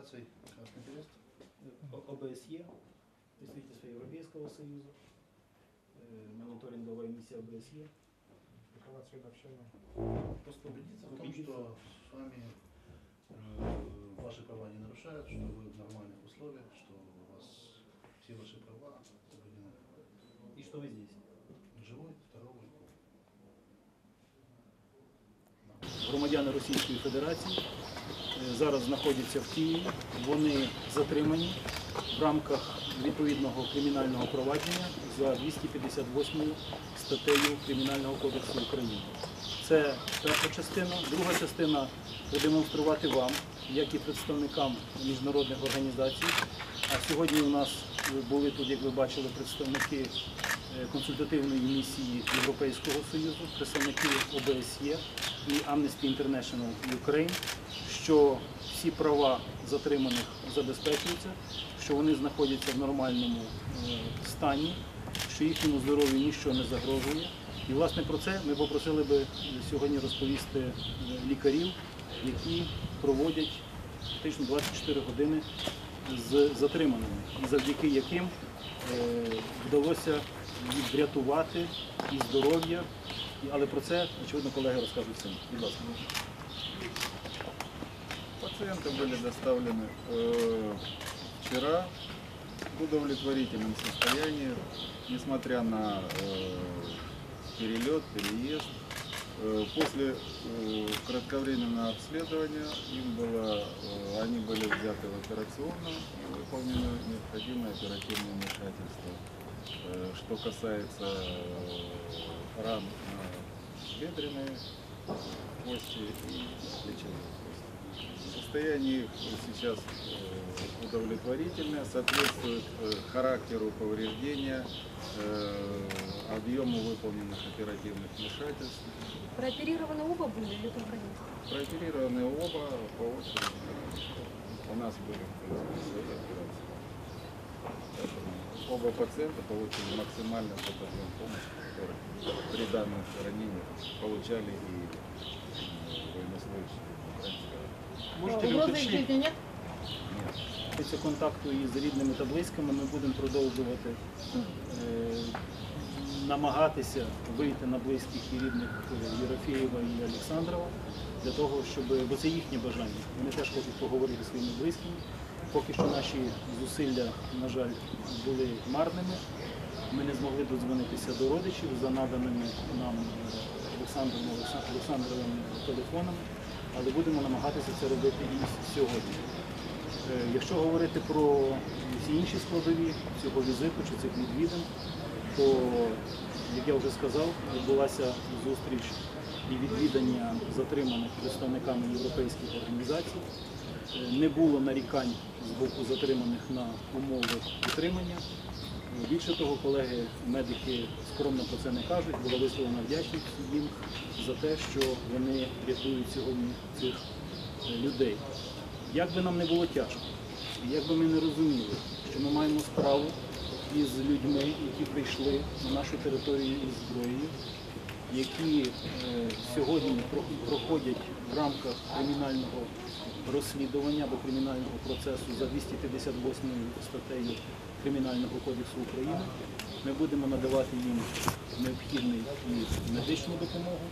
организаций Красный Крест. О- ОБСЄ, представительство Європейського Союзу, е, моніторингова місія ОБСЄ. Какова цель общения? Просто Убедиться в том, убедиться. что с вами э, ваши права не нарушают, что вы в нормальных условиях, что у вас все ваши права соблюдены. І що ви здесь? Живой, здоровый. Громадяни Російської Федерації е, зараз знаходяться в Києві. Вони затримані в рамках відповідного кримінального провадження за 258 статтею Кримінального кодексу України. Це перша частина. Друга частина продемонструвати вам, як і представникам міжнародних організацій. А сьогодні у нас були тут, як ви бачили, представники е, консультативної місії Європейського Союзу, представники ОБСЄ і Amnesty International Ukraine, що всі права затриманих забезпечуються, що вони знаходяться в нормальному е, стані, що їхньому здоров'ю нічого не загрожує. І власне про це ми попросили би сьогодні розповісти е, лікарів, які проводять фактично 24 години з затриманими, завдяки яким е, вдалося врятувати і здоров'я. Але про це, очевидно, колеги розкажуть самі. Будь ласка. Пациенты были доставлены э, вчера в удовлетворительном состоянии, несмотря на э, перелет, переезд. Э, после э, кратковременного обследования им было, э, они были взяты в операционную и выполнены необходимые оперативные вмешательства. Что касается э, ран на бедренные кости и плечевые кости. Состояние их сейчас э, удовлетворительное, соответствует э, характеру повреждения, э, объему выполненных оперативных вмешательств. Прооперированы оба были или только один? Прооперированы оба по очереди. У нас были операции. Оба пациента получили максимально тот объем помощи, который при данных ранениях получали и военнослужащие. Можете ли Угрозы уточнити? жизни нет? Нет. Після контакту із рідними та близькими ми будемо продовжувати е, намагатися вийти на близьких і рідних е, Єрофєєва і Олександрова для того, щоб бо це їхнє бажання. Вони теж хочуть поговорити зі своїми близькими. Поки що наші зусилля, на жаль, були марними. Ми не змогли додзвонитися до родичів за наданими нам е, Олександром Олекса- Олександровим телефонами, але будемо намагатися це робити і сьогодні. Е, Якщо говорити про всі інші складові цього візиту чи цих відвідин, то, як я вже сказав, відбулася зустріч і відвідання затриманих представниками європейських організацій. Е, Не було нарікань з боку затриманих на умови утримання. Більше того, колеги, медики скромно про це не кажуть, була висловлена вдячність їм за те, що вони рятують сьогодні цих е, людей. Як би нам не було тяжко, як би ми не розуміли, що ми маємо справу із людьми, які прийшли на нашу територію із зброєю, які е, сьогодні проходять в рамках кримінального розслідування або кримінального процесу за 258 статтею Кримінального кодексу України, ми будемо надавати їм необхідний і медичну допомогу,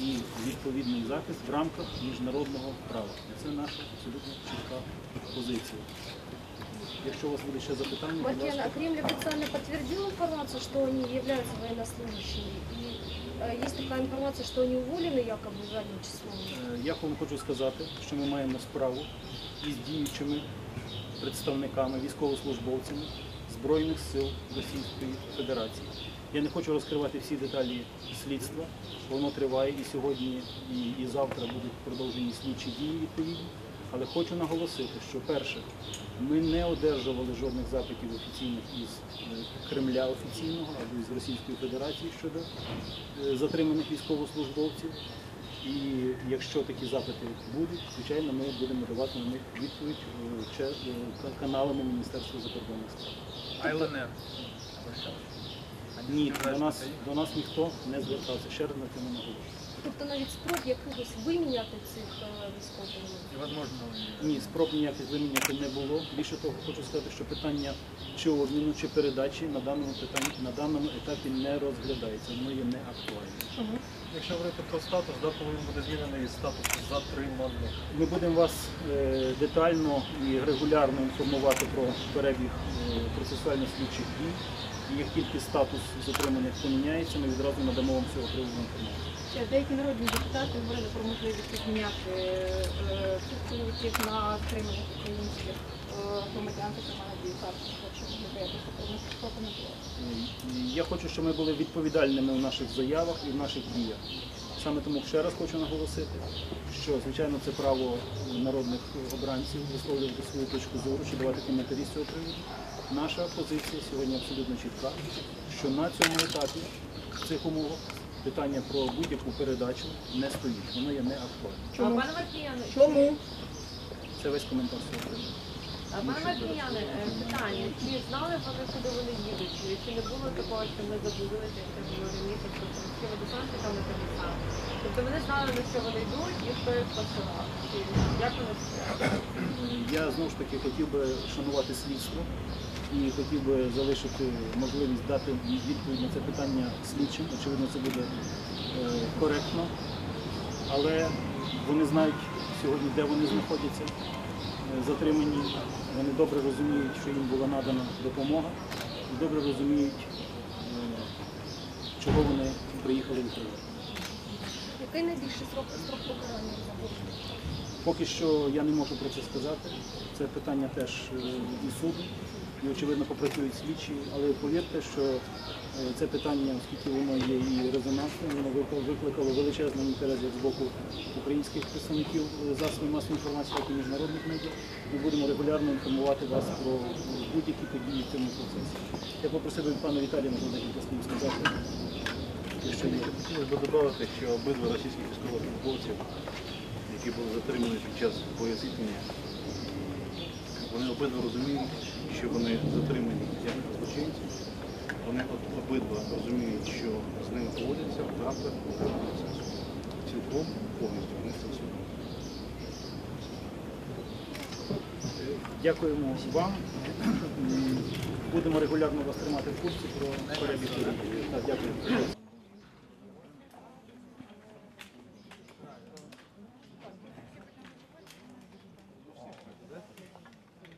і відповідний захист в рамках міжнародного права. Це наша абсолютно чітка позиція. Якщо у вас буде ще запитання, будь Маркиан, ласка. а Кремль официально подтвердил информацию, что они являются военнослужащими? И есть такая информация, что они уволены якобы задним числом? Е, Я вам хочу сказати, що ми маємо справу із діючими представниками, військовослужбовцями Збройних сил Російської Федерації. Я не хочу розкривати всі деталі слідства, воно триває і сьогодні, і, і завтра будуть продовжені слідчі дії відповідні. Але хочу наголосити, що перше, ми не одержували жодних запитів офіційних із е, Кремля офіційного або із Російської Федерації щодо е, затриманих військовослужбовців. І якщо такі запити будуть, звичайно, ми будемо давати на них відповідь е, каналами Міністерства закордонних справ. АЛНР. Ні, до нас, до нас ніхто не звертався. Ще раз на цьому наголошую. Тобто навіть спроб якихось виміняти цих е, військових. Невозможно. Ні, спроб ніяких виміняти не було. Більше того, хочу сказати, що питання чи обміну, чи передачі на даному питанні на даному етапі не розглядається, воно є не актуальним. Якщо говорити про статус, да, коли він буде змінений статус затриманих. Ми будемо вас е, детально і регулярно інформувати про перебіг е, процесуально-слідчих дій. І як тільки статус затриманих поміняється, ми відразу надамо вам цього приводу інформацію. Ще Деякі народні депутати говорили про можливість обміняти е, на стриманих українських е, громадян, зокрема на дію Харкова, що ви прокоментувати. І Я хочу, щоб ми були відповідальними в наших заявах і в наших діях. Саме тому ще раз хочу наголосити, що звичайно це право народних обранців висловлювати свою точку зору чи давати коментарі з цього приводу. Наша позиція сьогодні абсолютно чітка, що на цьому етапі в цих умовах питання про будь-яку передачу не стоїть, воно є не актуальним. Чому? Чому? Це весь коментар з пане Маркіяне, е, питання, чи знали вони, куди вони їдуть? Чи, не було такого, що ми забулися, як це було раніше, що прилетіли десантникам на те саме? Тобто вони знали, на що вони йдуть і хто їх посилав? Як вони? Я знову ж таки хотів би шанувати слідство і хотів би залишити можливість дати відповідь на це питання слідчим. Очевидно, це буде е, коректно, але вони знають сьогодні, де вони знаходяться затримані. Вони добре розуміють, що їм була надана допомога, і добре розуміють, е, чого вони приїхали в Україну. Який найбільший срок, срок покарання? Поки що я не можу про це сказати. Це питання теж е, і суду, і очевидно попрацюють слідчі, але повірте, що е, це питання, оскільки воно є і резонансним, воно викликало- величезний інтерес як з боку українських представників засобів масової інформації, так і міжнародних медіа. Ми будемо регулярно інформувати вас про будь-які події в цьому процесі. Я попросив би пана Віталія можна декілька слів сказати. Якщо є. Хотілося б додати, що обидва російських військовослужбовців, які були затримані під час боєзіткнення, вони обидва розуміють, що вони затримані як злочинці. Вони об- обидва розуміють, що з ними поводяться в рамках процесу. Цілком повністю вони це усвідомлюють. Дякуємо вам. Будемо регулярно вас тримати в курсі про перебіг. Дякую.